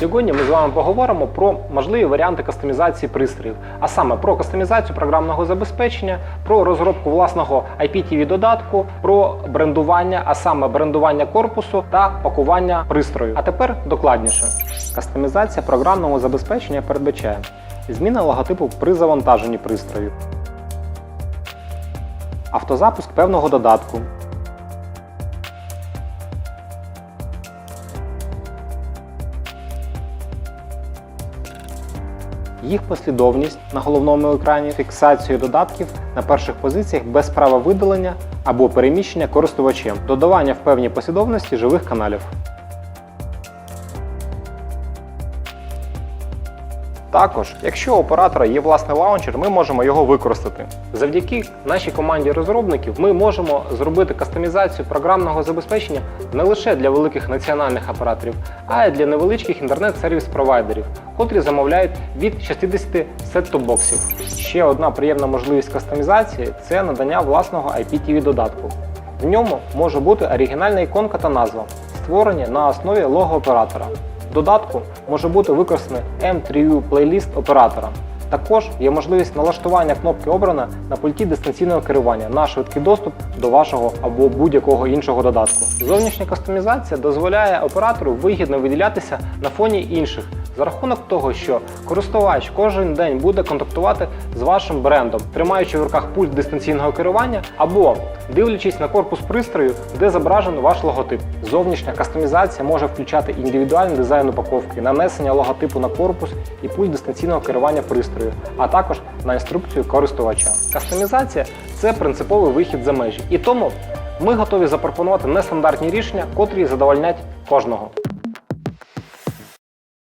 Сьогодні ми з вами поговоримо про можливі варіанти кастомізації пристроїв, а саме про кастомізацію програмного забезпечення, про розробку власного IPTV додатку, про брендування, а саме брендування корпусу та пакування пристрою. А тепер докладніше. Кастомізація програмного забезпечення передбачає зміна логотипу при завантаженні пристрою, автозапуск певного додатку. Їх послідовність на головному екрані, фіксацію додатків на перших позиціях без права видалення або переміщення користувачем, додавання в певній послідовності живих каналів. Також, якщо у оператора є власний лаунчер, ми можемо його використати. Завдяки нашій команді розробників ми можемо зробити кастомізацію програмного забезпечення не лише для великих національних операторів, а й для невеличких інтернет-сервіс-провайдерів, котрі замовляють від 60 сет-топ-боксів. Ще одна приємна можливість кастомізації це надання власного IPTV додатку. В ньому може бути оригінальна іконка та назва, створені на основі лого оператора. Додатку може бути використаний M3U плейліст оператора. Також є можливість налаштування кнопки обрана на пульті дистанційного керування на швидкий доступ до вашого або будь-якого іншого додатку. Зовнішня кастомізація дозволяє оператору вигідно виділятися на фоні інших за рахунок того, що користувач кожен день буде контактувати з вашим брендом, тримаючи в руках пульт дистанційного керування або дивлячись на корпус пристрою, де зображено ваш логотип. Зовнішня кастомізація може включати індивідуальний дизайн упаковки, нанесення логотипу на корпус і пульт дистанційного керування пристрою, а також на інструкцію користувача. Кастомізація це принциповий вихід за межі, і тому ми готові запропонувати нестандартні рішення, котрі задовольнять кожного.